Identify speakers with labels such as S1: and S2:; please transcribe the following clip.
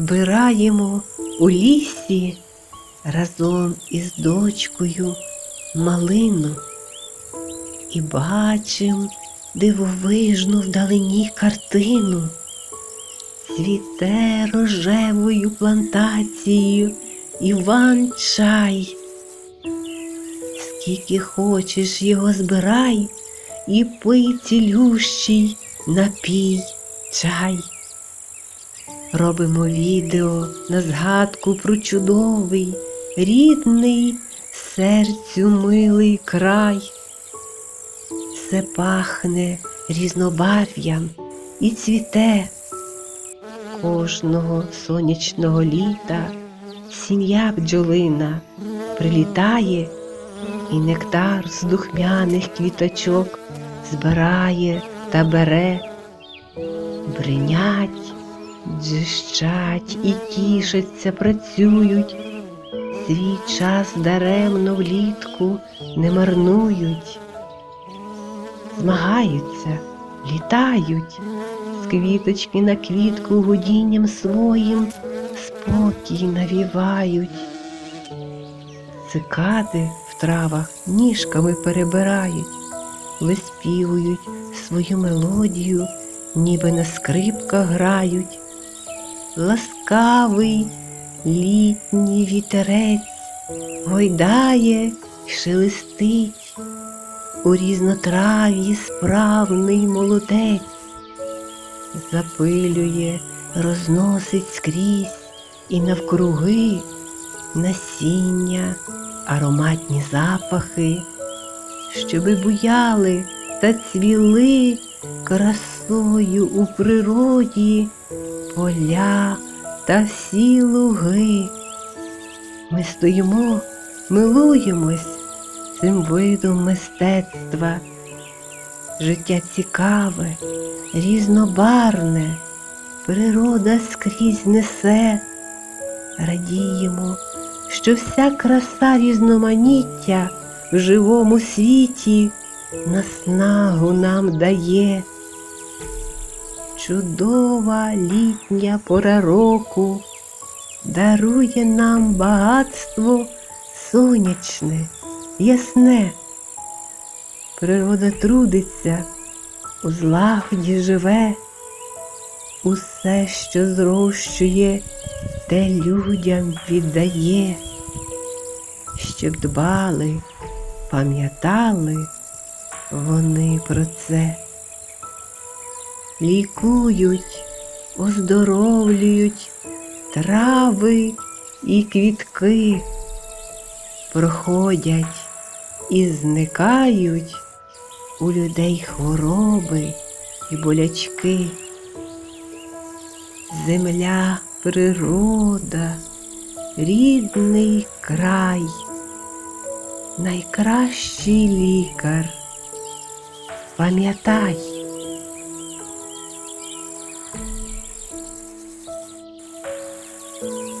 S1: збираємо у лісі разом із дочкою малину і бачим дивовижну вдалині картину. Цвіте рожевою плантацією Іван чай. Скільки хочеш його збирай і пий цілющий напій чай. Робимо відео на згадку про чудовий, рідний, серцю милий край. Все пахне різнобарв'ям і цвіте. Кожного сонячного літа сім'я бджолина прилітає і нектар з духмяних квіточок збирає та бере, бринять, дзищать і тішаться, працюють, свій час даремно влітку не марнують, змагаються, літають, з квіточки на квітку гудінням своїм спокій навівають. Цикади в травах ніжками перебирають, виспівують свою мелодію, ніби на скрипках грають. Ласкавий літній вітерець гойдає й шелестить, у різнотрав'ї справний молодець, запилює, розносить скрізь і навкруги насіння, ароматні запахи, щоби буяли та цвіли красою у природі поля та всі луги. Ми стоїмо, милуємось цим видом мистецтва. Життя цікаве, різнобарне, природа скрізь несе, радіємо, що вся краса різноманіття в живому світі наснагу нам дає. Чудова літня пора року дарує нам багатство сонячне, ясне. Природа трудиться, у злагоді живе, усе, що зрощує, те людям віддає, щоб дбали, пам'ятали вони про це. Лікують, оздоровлюють трави і квітки, проходять і зникають у людей хвороби і болячки. Земля, природа, рідний край, найкращий лікар. Пам'ятай, Bye.